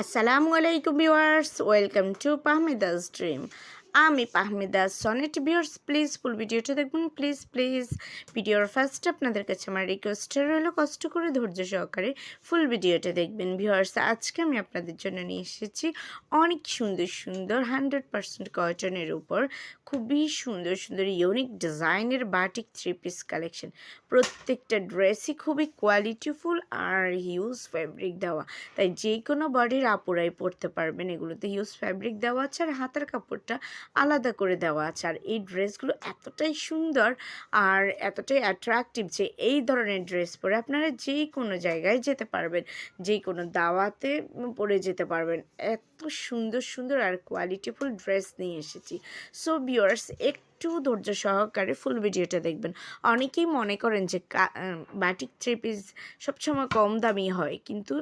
আসসালামু আলাইকুম viewers, welcome to Pahmida's dream. আমি Pahmida Sonet viewers please full ভিডিওটা দেখবেন প্লিজ প্লিজ ভিডিওর ফার্স্ট আপনাদের কাছে আমার রিকোয়েস্ট রইল কষ্ট করে ধৈর্য সহকারে ফুল ভিডিওটা দেখবেন ভিউয়ার্স। আজকে আমি আপনাদের জন্য নিয়ে এসেছি অনেক সুন্দর সুন্দর হান্ড্রেড পার্সেন্ট কটনের উপর খুবই সুন্দর সুন্দর ইউনিক ডিজাইনের বাটিক থ্রি পিস কালেকশন প্রত্যেকটা ড্রেসই খুবই কোয়ালিটিফুল আর হিউজ ফ্যাব্রিক দেওয়া। তাই যে কোনো বডির আপুরাই পরতে পারবেন। এগুলোতে হিউজ ফ্যাব্রিক দেওয়া আছে আর হাতের কাপড়টা আলাদা করে দেওয়া আছে। আর এই ড্রেসগুলো এতটাই সুন্দর আর এতটাই অ্যাট্রাকটিভ যে এই ধরনের ড্রেস পরে আপনারা যে কোনো জায়গায় যেতে পারবেন যে কোনো দাওয়াতে পরে যেতে পারবেন। এত সুন্দর সুন্দর আর কোয়ালিটিফুল ড্রেস নিয়ে এসেছি। সো ভিউয়ার্স একটু ধৈর্য সহকারে ফুল ভিডিওটা দেখবেন। অনেকেই মনে করেন যে বাটিক থ্রি পিস সবসময় কম দামি হয়। কিন্তু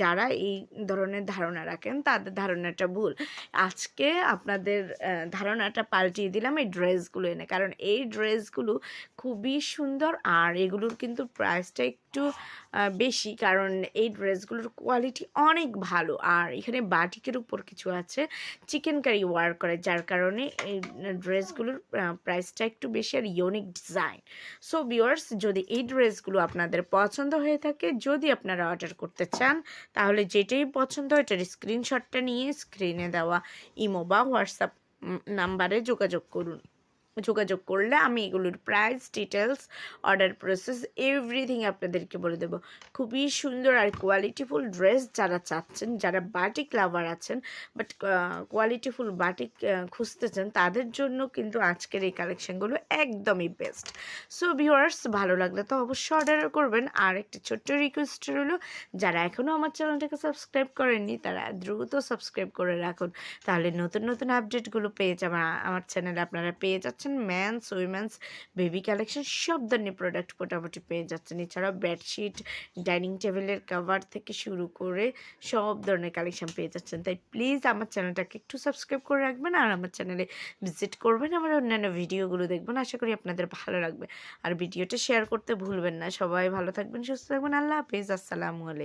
যারা এই ধরনের ধারণা রাখেন, তাদের ধারণাটা ভুল। আজকে আপনাদের ধারণাটা পাল্টিয়ে দিলাম এই ড্রেসগুলো এনে। কারণ এই ড্রেসগুলো খুবই সুন্দর আর এগুলোর কিন্তু প্রাইসটা একটু বেশি। কারণ এই ড্রেসগুলোর কোয়ালিটি অনেক ভালো। আর এখানে বাটিকের উপর কিছু আছে। চিকেন কারি ওয়ার করে। যার কারণে এই ড্রেসগুলোর প্রাইসটা একটু বেশি আর ইউনিক ডিজাইন সো ভিওয়ার্স যদি এই ড্রেসগুলো আপনাদের পছন্দ হয়ে থাকে, যদি আপনারা অর্ডার করতে চান, তাহলে যেটাই পছন্দ এটার স্ক্রিনশটটা নিয়ে স্ক্রিনে দেওয়া ইমো বা হোয়াটসঅ্যাপ নাম্বারে যোগাযোগ করুন। যোগাযোগ করলে আমি এগুলোর price details order process everything আপনাদেরকে বলে দেবো। খুবই সুন্দর আর কোয়ালিটিফুল ড্রেস যারা চাচ্ছেন, যারা বাটিক লাভার আছেন বাট কোয়ালিটিফুল বাটিক খুঁজতেছেন, তাদের জন্য কিন্তু আজকের এই কালেকশানগুলো একদমই বেস্ট সো ভিউয়ার্স ভালো লাগলে তো অবশ্যই অর্ডার করবেন। আর একটা ছোট্ট রিকোয়েস্ট রইল, যারা এখনও আমার চ্যানেলটাকে সাবস্ক্রাইব করেননি, তারা দ্রুত সাবস্ক্রাইব করে রাখুন। তাহলে নতুন নতুন আপডেটগুলো পেয়ে যাবেন আমার চ্যানেলে আপনারা পেয়ে যাচ্ছেন। ম্যানস উইমেন্স বেবি কালেকশন সব ধরনের প্রোডাক্ট মোটামুটি পেয়ে যাচ্ছেন। এছাড়াও বেডশিট ডাইনিং টেবিলের কভার থেকে শুরু করে সব ধরনের কালেকশন পেয়ে যাচ্ছেন। তাই প্লিজ আমার চ্যানেলটাকে একটু সাবস্ক্রাইব করে রাখবেন আর আমার চ্যানেলে ভিজিট করবেন। আমার অন্যান্য ভিডিওগুলো দেখবেন। আশা করি আপনাদের ভালো লাগবে। আর ভিডিওটা শেয়ার করতে ভুলবেন না। সবাই ভালো থাকবেন, সুস্থ থাকবেন। আল্লাহ হাফেজ। আসসালামু আলাইকুম।